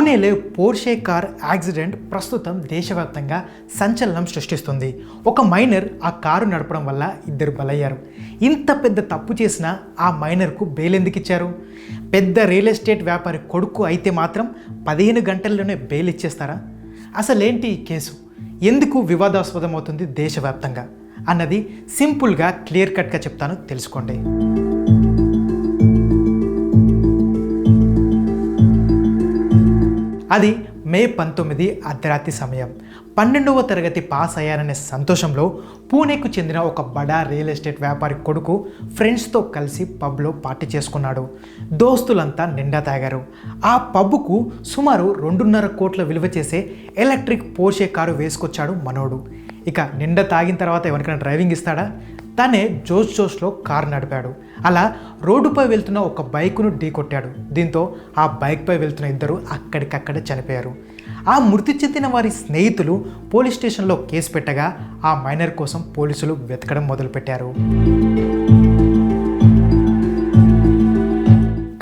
పూణేలో Porsche car accident ప్రస్తుతం దేశవ్యాప్తంగా సంచలనం సృష్టిస్తుంది. ఒక మైనర్ ఆ కారు నడపడం వల్ల ఇద్దరు బలయ్యారు. ఇంత పెద్ద తప్పు చేసిన ఆ మైనర్కు బెయిల్ ఎందుకు ఇచ్చారు పెద్ద రియల్ ఎస్టేట్ వ్యాపారి కొడుకు అయితే మాత్రం పదిహేను గంటల్లోనే బెయిల్ ఇచ్చేస్తారా అసలేంటి ఈ కేసు? ఎందుకు వివాదాస్పదం అవుతుంది దేశవ్యాప్తంగా? అన్నది సింపుల్గా క్లియర్ కట్గా చెప్తాను తెలుసుకోండి. అది మే పంతొమ్మిది అర్ధరాత్రి సమయం. పన్నెండవ తరగతి పాస్ అయ్యారనే సంతోషంలో పూణేకు చెందిన ఒక బడా రియల్ ఎస్టేట్ వ్యాపారి కొడుకు ఫ్రెండ్స్తో కలిసి పబ్లో పార్టీ చేసుకున్నాడు. దోస్తులంతా నిండా తాగారు. ఆ పబ్కు సుమారు రెండున్నర కోట్ల విలువ చేసే ఎలక్ట్రిక్ పోర్షే కారు వేసుకొచ్చాడు మనోడు. ఇక నిండా తాగిన తర్వాత ఎవరికైనా డ్రైవింగ్ ఇస్తాడా? తనే జోష్ జోష్లో కారు నడిపాడు. అలా రోడ్డుపై వెళ్తున్న ఒక బైకును ఢీకొట్టాడు దీంతో ఆ బైక్పై వెళ్తున్న ఇద్దరు అక్కడికక్కడే చనిపోయారు. ఆ మృతి చెందిన వారి స్నేహితులు పోలీస్ స్టేషన్లో కేసు పెట్టగా ఆ మైనర్ కోసం పోలీసులు వెతకడం మొదలుపెట్టారు.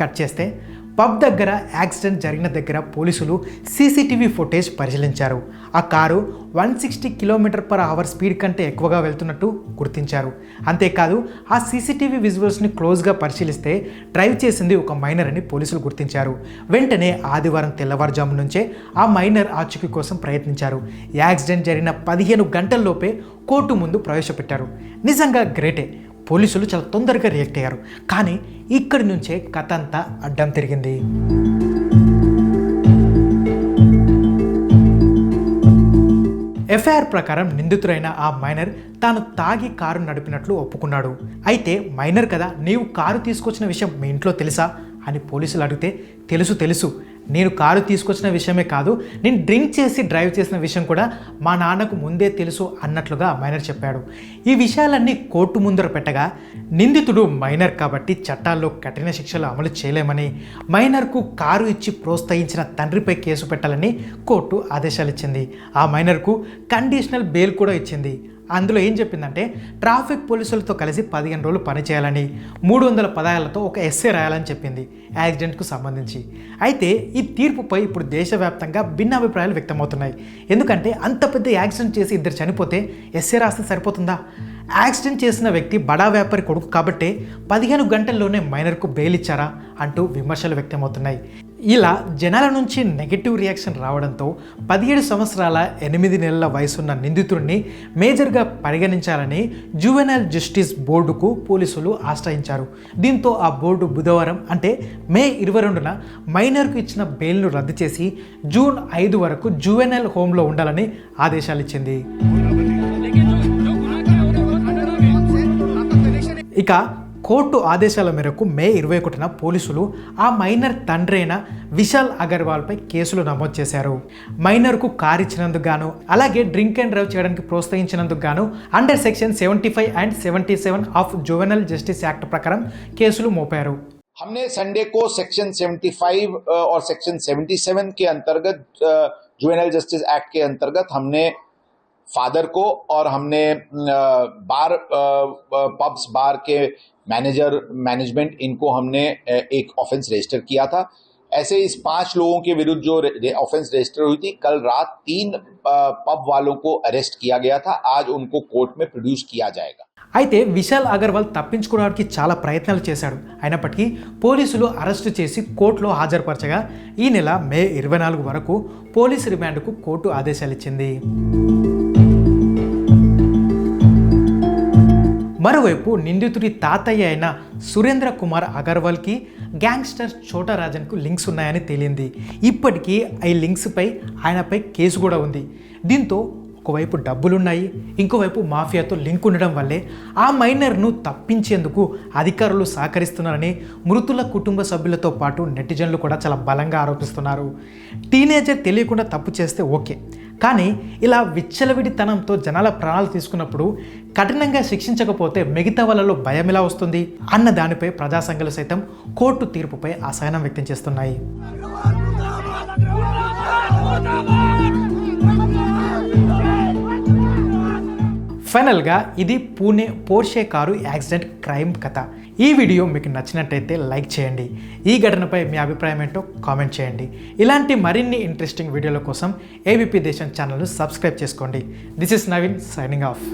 కట్ చేస్తే పబ్ దగ్గర యాక్సిడెంట్ జరిగిన దగ్గర పోలీసులు సీసీటీవీ ఫుటేజ్ పరిశీలించారు. ఆ car one sixty kilometer per hour speed కంటే ఎక్కువగా వెళ్తున్నట్టు గుర్తించారు. అంతేకాదు ఆ సీసీటీవీ విజువల్స్ని క్లోజ్గా పరిశీలిస్తే డ్రైవ్ చేసింది ఒక మైనర్ అని పోలీసులు గుర్తించారు. వెంటనే ఆదివారం తెల్లవారుజాము నుంచే ఆ మైనర్ ఆచూకీ కోసం ప్రయత్నించారు. యాక్సిడెంట్ జరిగిన పదిహేను గంటల్లోపే కోర్టు ముందు ప్రవేశపెట్టారు. నిజంగా గ్రేటే. పోలీసులు చాలా తొందరగా రియాక్ట్ అయ్యారు. కానీ ఇక్కడి నుంచే కథ అంతా అడ్డం తిరిగింది. ఎఫ్ఐఆర్ ప్రకారం నిందితుడైన ఆ మైనర్ తాను తాగి కారు నడిపినట్లు ఒప్పుకున్నాడు. అయితే మైనర్ కదా నీవు కారు తీసుకొచ్చిన విషయం మీ ఇంట్లో తెలుసా? అని పోలీసులు అడిగితే తెలుసు తెలుసు. నేను కారు తీసుకొచ్చిన విషయమే కాదు నేను డ్రింక్ చేసి డ్రైవ్ చేసిన విషయం కూడా మా నాన్నకు ముందే తెలుసు అన్నట్లుగా మైనర్ చెప్పాడు. ఈ విషయాలన్నీ కోర్టు ముందర పెట్టగా నిందితుడు మైనర్ కాబట్టి చట్టాల్లో కఠిన శిక్షలు అమలు చేయలేమని మైనర్కు కారు ఇచ్చి ప్రోత్సహించిన తండ్రిపై కేసు పెట్టాలని కోర్టు ఆదేశాలు ఇచ్చింది. ఆ మైనర్కు కండిషనల్ బెయిల్ కూడా ఇచ్చింది. అందులో ఏం చెప్పిందంటే ట్రాఫిక్ పోలీసులతో కలిసి పదిహేను రోజులు పనిచేయాలని మూడు వందల పదాలతో ఒక ఎస్ఏ రాయాలని చెప్పింది యాక్సిడెంట్కు సంబంధించి. అయితే ఈ తీర్పుపై ఇప్పుడు దేశవ్యాప్తంగా భిన్న అభిప్రాయాలు వ్యక్తమవుతున్నాయి. ఎందుకంటే అంత పెద్ద యాక్సిడెంట్ చేసి ఇద్దరు చనిపోతే ఎస్ఏ రాస్తే సరిపోతుందా? యాక్సిడెంట్ చేసిన వ్యక్తి బడా వ్యాపారి కొడుకు కాబట్టి పదిహేను గంటల్లోనే మైనర్కు బెయిల్ ఇచ్చారా అంటూ విమర్శలు వ్యక్తమవుతున్నాయి. ఇలా జనాల నుంచి నెగటివ్ రియాక్షన్ రావడంతో పదిహేడు సంవత్సరాల ఎనిమిది నెలల వయసున్న నిందితుడిని మేజర్గా పరిగణించాలని జువెనల్ జస్టిస్ బోర్డుకు పోలీసులు ఆశ్రయించారు. దీంతో ఆ బోర్డు బుధవారం అంటే మే ఇరవై రెండున మైనర్కు ఇచ్చిన బెయిల్ను రద్దు చేసి జూన్ ఐదు వరకు జువెనల్ హోంలో ఉండాలని ఆదేశాలు ఇచ్చింది. ఇక కోర్టు ఆదేశాల మేరకు మే ఇరవై ఒకటిన పోలీసులు ఆ మైనర్ తండ్రి అయిన విశాల్ అగర్వాల్పై కేసులు నమోదు చేశారు మైనర్కు కార్ ఇచ్చినందుకు గాను అలాగే డ్రింక్ అండ్ డ్రైవ్ చేయడానికి ప్రోత్సహించినందుకు గాను under section seventy five and seventy seven of juvenile justice act ప్రకారం కేసులు మోపారు हमने संडे को सेक्शन 75 अ, और सेक्शन 77 के अंतर्गत जुवेनल जस्टिस एक्ट के अंतर्गत हमने फादर को और हमने अ, बार पब्स बार के मैनेजर मैनेजमेंट इनको हमने अ, एक ऑफेंस रजिस्टर किया था ऐसे इस पांच लोगों के विरुद्ध जो ऑफेंस रजिस्टर हुई थी कल रात तीन पब वालों को अरेस्ट किया गया था आज उनको कोर्ट में प्रोड्यूस किया जाएगा అయితే విశాల్ అగర్వాల్ తప్పించుకోవడానికి చాలా ప్రయత్నాలు చేశాడు అయినప్పటికీ పోలీసులు అరెస్టు చేసి కోర్టులో హాజరుపరచగా ఈ నెల మే ఇరవై నాలుగు వరకు పోలీసు రిమాండ్కు కోర్టు ఆదేశాలు మరోవైపు నిందితుడి తాతయ్య అయిన సురేంద్ర కుమార్ అగర్వాల్కి గ్యాంగ్స్టర్ చోటరాజన్కు లింక్స్ ఉన్నాయని తేలింది. ఇప్పటికీ ఈ లింక్స్పై ఆయనపై కేసు కూడా ఉంది. దీంతో ఒకవైపు డబ్బులున్నాయి ఇంకోవైపు మాఫియాతో లింక్ ఉండడం వల్లే ఆ మైనర్ను తప్పించేందుకు అధికారులు సహకరిస్తున్నారని మృతుల కుటుంబ సభ్యులతో పాటు నెటిజన్లు కూడా చాలా బలంగా ఆరోపిస్తున్నారు. టీనేజర్ తెలియకుండా తప్పు చేస్తే ఓకే కానీ ఇలా విచ్చలవిడితనంతో జనాల ప్రాణాలు తీసుకున్నప్పుడు కఠినంగా శిక్షించకపోతే మిగతా వాళ్ళలో భయం ఎలా వస్తుంది అన్న దానిపై ప్రజా సంఘాలు సైతం కోర్టు తీర్పుపై అసహనం వ్యక్తం చేస్తున్నాయి. ఫైనల్గా ఇది Pune Porsche car accident crime కథ. ఈ వీడియో మీకు నచ్చినట్టయితే లైక్ చేయండి. ఈ ఘటనపై మీ అభిప్రాయం ఏంటో కామెంట్ చేయండి. ఇలాంటి మరిన్ని ఇంట్రెస్టింగ్ వీడియోల కోసం ఏబిపి దేశం ఛానల్ను సబ్స్క్రైబ్ చేసుకోండి. This is Naveen signing off